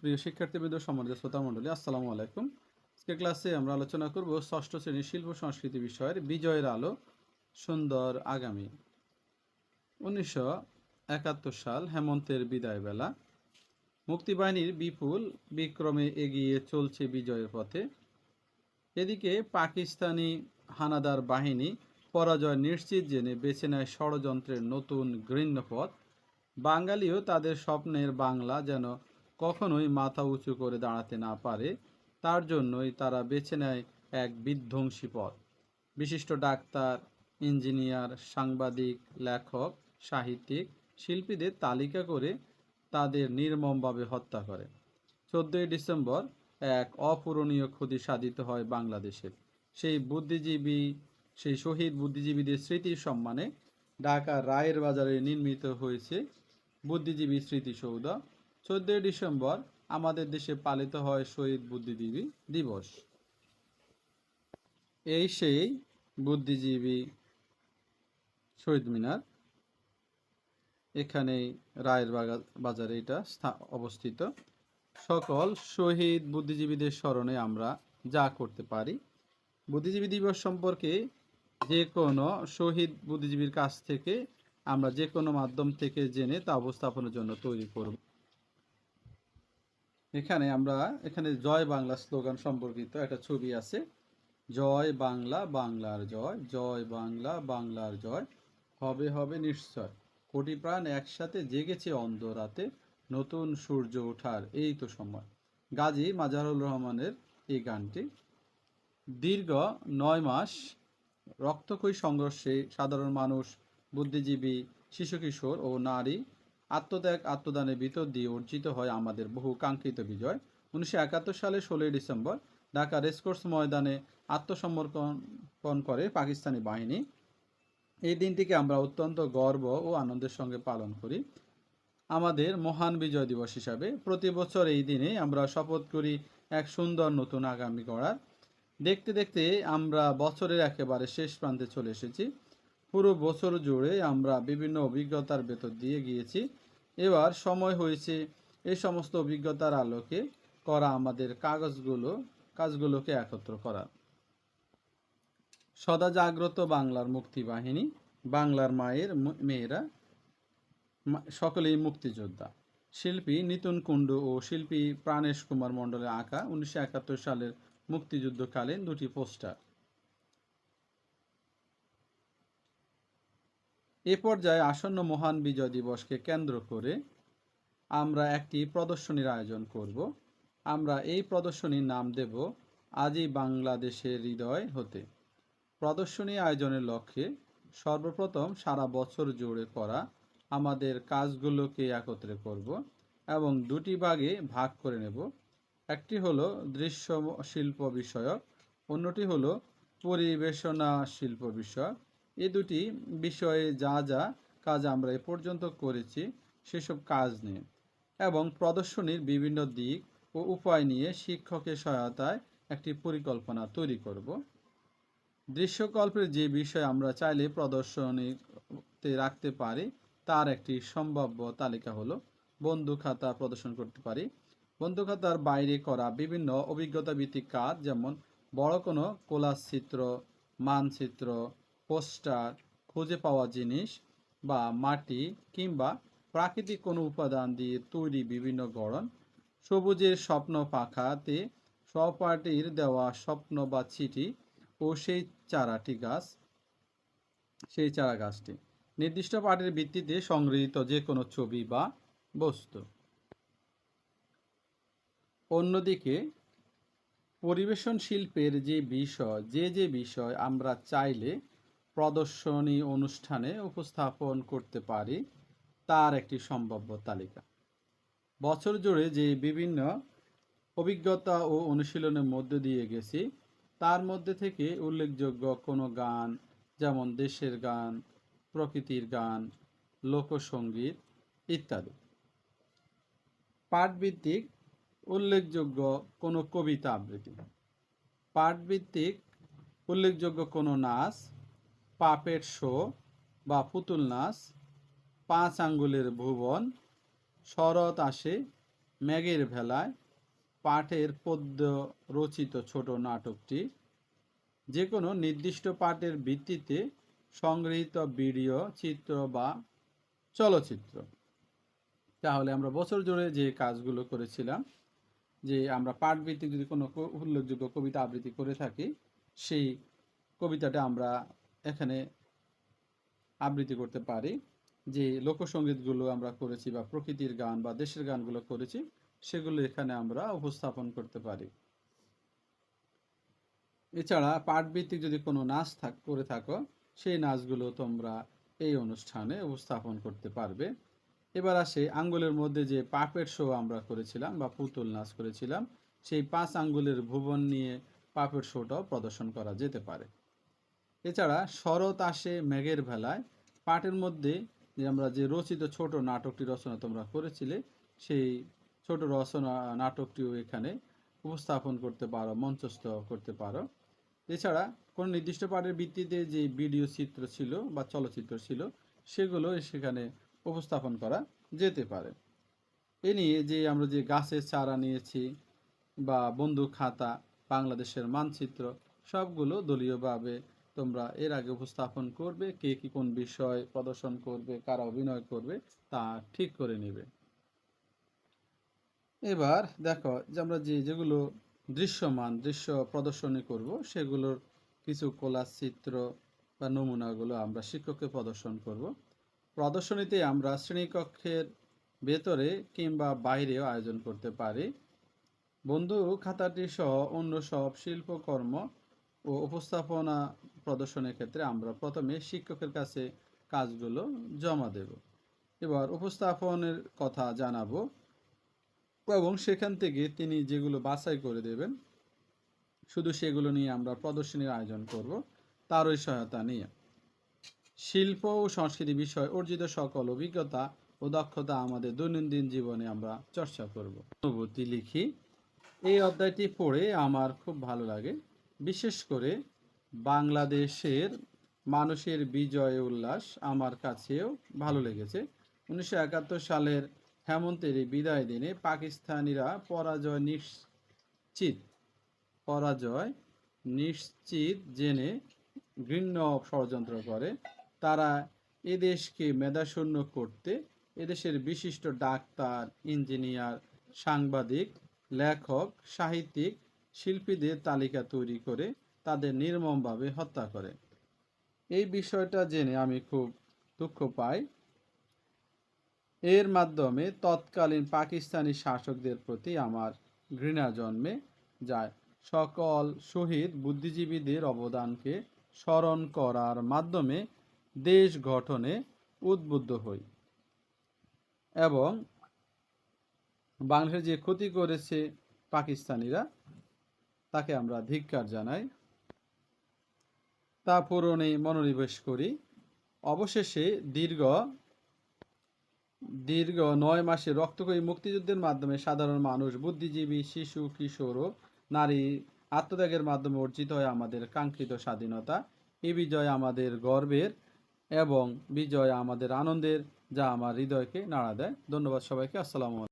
প্রিয় শিক্ষার্থীবৃন্দ, সম্মানিত শ্রোতা মণ্ডলী আসসালামু আলাইকুম। আজকে ক্লাসে আমরা আলোচনা করব ষষ্ঠ শ্রেণির শিল্প সংস্কৃতি বিষয়ের বিজয়ের আলো, সুন্দর আগামী। উনিশশো একাত্তর সাল, হেমন্তের বিদায় বেলা মুক্তিবাহিনীর বিপুল বিক্রমে এগিয়ে চলছে বিজয়ের পথে। এদিকে পাকিস্তানি হানাদার বাহিনী পরাজয় নিশ্চিত জেনে বেছে নেয় ষড়যন্ত্রের নতুন ঘৃণ্য পথ বাঙালিও তাদের স্বপ্নের বাংলা যেন কখনোই মাথা উঁচু করে দাঁড়াতে না পারে, তার জন্যই তারা বেছে নেয় এক বিধ্বংসী পথ। বিশিষ্ট ডাক্তার, ইঞ্জিনিয়ার, সাংবাদিক, লেখক, সাহিত্যিক, শিল্পীদের তালিকা করে তাদের নির্মমভাবে হত্যা করে। চোদ্দোই ডিসেম্বর এক অপূরণীয় ক্ষতি সাধিত হয় বাংলাদেশের সেই বুদ্ধিজীবী, সেই শহীদ বুদ্ধিজীবীদের স্মৃতির সম্মানে ঢাকা রায়ের বাজারে নির্মিত হয়েছে বুদ্ধিজীবী স্মৃতিসৌধ। চোদ্দোই ডিসেম্বর আমাদের দেশে পালিত হয় শহীদ বুদ্ধিজীবী দিবস। এই সেই বুদ্ধিজীবী শহীদ মিনার। এখানে রায়ের বাজারে এটা স্থা- অবস্থিত। সকল শহীদ বুদ্ধিজীবীদের স্মরণে আমরা যা করতে পারি, বুদ্ধিজীবী দিবস সম্পর্কে যে কোনো শহীদ বুদ্ধিজীবীর কাছ থেকে আমরা যে কোনো মাধ্যম থেকে জেনে তা উপস্থাপনের জন্য তৈরি করব। এখানে আমরা, এখানে জয় বাংলা স্লোগান সম্পর্কিত একটা ছবি আছে। জয় বাংলা বাংলার জয় জয় বাংলা বাংলার জয়, হবে হবে নিশ্চয়। কোটি প্রাণ একসাথে জেগেছে অন্ধ রাতে, নতুন সূর্য ওঠার, এই তো সময়। গাজী মাজারুল রহমানের এই গানটি। দীর্ঘ নয় মাস রক্তক্ষয়ী সংঘর্ষে সাধারণ মানুষ, বুদ্ধিজীবী, শিশু কিশোর ও নারী আত্মত্যাগ, আত্মদানের ভিতর দিয়ে অর্জিত হয় আমাদের বহু কাঙ্ক্ষিত বিজয়। উনিশশো একাত্তর সালে ষোলোই ডিসেম্বর ঢাকা রেসকোর্স ময়দানে আত্মসমর্পণ করে পাকিস্তানি বাহিনী। এই দিনটিকে আমরা অত্যন্ত গর্ব ও আনন্দের সঙ্গে পালন করি। আমাদের মহান বিজয় দিবস হিসাবে প্রতি বছর এই দিনে আমরা শপথ করি এক সুন্দর নতুন আগামী গড়ার। দেখতে দেখতে আমরা বছরের একেবারে শেষ প্রান্তে চলে এসেছি। পুরো বছর জুড়ে আমরা বিভিন্ন অভিজ্ঞতার ভেতর দিয়ে গিয়েছি। এবার সময় হয়েছে এই সমস্ত অভিজ্ঞতার আলোকে করা আমাদের কাগজগুলো, কাজগুলোকে একত্র করা। সদা জাগ্রত বাংলার মুক্তিবাহিনী, বাংলার মায়ের মেয়েরা সকলেই মুক্তিযোদ্ধা। শিল্পী নিতুন কুণ্ডু ও শিল্পী প্রাণেশ কুমার মণ্ডলের আঁকা উনিশশো একাত্তর সালের মুক্তিযুদ্ধকালীন দুটি পোস্টার। এ পর্যায়ে আসন্ন মহান বিজয় দিবসকে কেন্দ্র করে আমরা একটি প্রদর্শনীর আয়োজন করব। আমরা এই প্রদর্শনীর নাম দেব আজই বাংলাদেশের হৃদয় হতে প্রদর্শনী আয়োজনের লক্ষ্যে সর্বপ্রথম সারা বছর জুড়ে করা আমাদের কাজগুলোকে একত্রে করব এবং দুটি ভাগে ভাগ করে নেব। একটি হলো দৃশ্য শিল্প বিষয়ক, অন্যটি হলো পরিবেশনা শিল্প বিষয়ক। এই দুটি বিষয়ে যা যা কাজ আমরা এ পর্যন্ত করেছি, সেসব কাজ নিয়ে এবং প্রদর্শনীর বিভিন্ন দিক ও উপায় নিয়ে শিক্ষকের সহায়তায় একটি পরিকল্পনা তৈরি করব। দৃশ্যকল্পের যে বিষয় আমরা চাইলে প্রদর্শনীতে রাখতে পারি, তার একটি সম্ভাব্য তালিকা হলো বন্ধু খাতা প্রদর্শন করতে পারি। বন্ধু খাতার বাইরে করা বিভিন্ন অভিজ্ঞতা ভিত্তিক কাজ, যেমন বড় কোনো কোলাস চিত্র মানচিত্র পোস্টার খুঁজে পাওয়া জিনিস বা মাটি কিংবা প্রাকৃতিক কোনো উপাদান দিয়ে তৈরি বিভিন্ন গড়ন। সবুজের স্বপ্ন পাখাতে সহপাঠীর দেওয়া স্বপ্ন বা চিঠি ও সেই চারাটি গাছ, সেই চারা গাছটি। নির্দিষ্ট পাঠের ভিত্তিতে সংগৃহীত যে কোনো ছবি বা বস্তু। অন্যদিকে, পরিবেশন শিল্পের যে বিষয়, যে যে বিষয় আমরা চাইলে প্রদর্শনী অনুষ্ঠানে উপস্থাপন করতে পারি তার একটি সম্ভাব্য তালিকা। বছর জুড়ে যে বিভিন্ন অভিজ্ঞতা ও অনুশীলনের মধ্যে দিয়ে গেছি, তার মধ্যে থেকে উল্লেখযোগ্য কোনো গান যেমন দেশের গান, প্রকৃতির গান, লোকসঙ্গীত ইত্যাদি। পাঠভিত্তিক উল্লেখযোগ্য কোনো কবিতা আবৃত্তি। পাঠভিত্তিক উল্লেখযোগ্য কোনো নাচ পাপেট শো বা পুতুল নাচ, পাঁচ আঙ্গুলের ভুবন, শরৎ আসে ম্যাগের ভেলায়, পাঠের পদ্য রচিত ছোট নাটকটি যে কোনো নির্দিষ্ট পাঠের ভিত্তিতে সংগৃহীত ভিডিও, চিত্র বা চলচ্চিত্র। তাহলে আমরা বছর জুড়ে যে কাজগুলো করেছিলাম, যে আমরা পাঠভিত্তিক যদি কোনো উল্লেখযোগ্য কবিতা আবৃত্তি করে থাকি, সেই কবিতাটা আমরা এখানে আবৃত্তি করতে পারি যে লোকসঙ্গীতগুলো আমরা করেছি বা প্রকৃতির গান বা দেশের গানগুলো করেছি, সেগুলো এখানে আমরা উপস্থাপন করতে পারি। এছাড়া পাঠভিত্তিক যদি কোনো নাচ থাক, করে থাকো, সেই নাচগুলো তোমরা এই অনুষ্ঠানে উপস্থাপন করতে পারবে। এবার আসে আঙ্গুলের মধ্যে যে পাপের শো আমরা করেছিলাম বা পুতুল নাচ করেছিলাম, সেই পাঁচ আঙ্গুলের ভুবন নিয়ে পাপের শোটাও প্রদর্শন করা যেতে পারে। এছাড়া শরৎ আসে মেঘের ভেলায়। পাঠের মধ্যে যে আমরা যে রচিত ছোট নাটকটি রচনা তোমরা করেছিলে, সেই ছোট রচনা নাটকটিও এখানে উপস্থাপন করতে পারো, মঞ্চস্থ করতে পারো। এছাড়া কোনো নির্দিষ্ট পাঠের ভিত্তিতে যে ভিডিও চিত্র ছিল বা চলচ্চিত্র ছিল, সেগুলো সেখানে উপস্থাপন করা যেতে পারে। এ নিয়ে যে আমরা যে গাছের চারা নিয়েছি বা বন্ধু খাতা, বাংলাদেশের মানচিত্র, সবগুলো দলীয়ভাবে তোমরা এর আগে উপস্থাপন করবে, কে কি কোন বিষয় প্রদর্শন করবে, কারা অভিনয় করবে, তা ঠিক করে নেবে। এবার দেখো যে আমরা যে যেগুলো দৃশ্যমান, দৃশ্য প্রদর্শনী করব, সেগুলোর কিছু কলা চিত্র বা নমুনাগুলো আমরা শিক্ষককে প্রদর্শন করব। প্রদর্শনীতে আমরা শ্রেণীকক্ষের ভেতরে কিংবা বাইরেও আয়োজন করতে পারি। বন্ধু খাতাটি সহ অন্য সব শিল্পকর্ম ও উপস্থাপনা প্রদর্শনের ক্ষেত্রে আমরা প্রথমে শিক্ষকের কাছে কাজগুলো জমা দেব। এবার উপস্থাপনের কথা জানাব এবং সেখান থেকে তিনি যেগুলো বাছাই করে দেবেন, শুধু সেগুলো নিয়ে আমরা প্রদর্শনীর আয়োজন করব, তারই সহায়তা নিয়ে। শিল্প ও সংস্কৃতি বিষয় অর্জিত সকল অভিজ্ঞতা ও দক্ষতা আমাদের দৈনন্দিন জীবনে আমরা চর্চা করব। অনুভূতি লিখি। এই অধ্যায়টি পড়ে আমার খুব ভালো লাগে। বিশেষ করে বাংলাদেশের মানুষের বিজয় উল্লাস আমার কাছেও ভালো লেগেছে। উনিশশো একাত্তর সালের হেমন্তের বিদায় দিনে পাকিস্তানিরা পরাজয় নিশ্চিত পরাজয় নিশ্চিত জেনে ঘৃণ্য ষড়যন্ত্র করে। তারা এদেশকে মেধাশূন্য করতে এদেশের বিশিষ্ট ডাক্তার, ইঞ্জিনিয়ার, সাংবাদিক, লেখক, সাহিত্যিক শিল্পীদের তালিকা তৈরি করে তাদের নির্মমভাবে হত্যা করে। এই বিষয়টা জেনে আমি খুব দুঃখ পাই। এর মাধ্যমে তৎকালীন পাকিস্তানি শাসকদের প্রতি আমার ঘৃণা জন্মে যায়। সকল শহীদ বুদ্ধিজীবীদের অবদানকে স্মরণ করার মাধ্যমে দেশ গঠনে উদ্বুদ্ধ হই এবং বাংলাদেশে যে ক্ষতি করেছে পাকিস্তানিরা তাকে আমরা ধিক্কার জানাই। তা পূরণে মনোনিবেশ করি। অবশেষে দীর্ঘ দীর্ঘ নয় মাসে রক্তকয়ী মুক্তিযুদ্ধের মাধ্যমে সাধারণ মানুষ, বুদ্ধিজীবী, শিশু, কিশোর ও নারী আত্মত্যাগের মাধ্যমে অর্জিত হয় আমাদের কাঙ্ক্ষিত স্বাধীনতা। এই বিজয় আমাদের গর্বের এবং বিজয় আমাদের আনন্দের যা আমার হৃদয়কে নাড়া দেয়। ধন্যবাদ সবাইকে। আসসালামু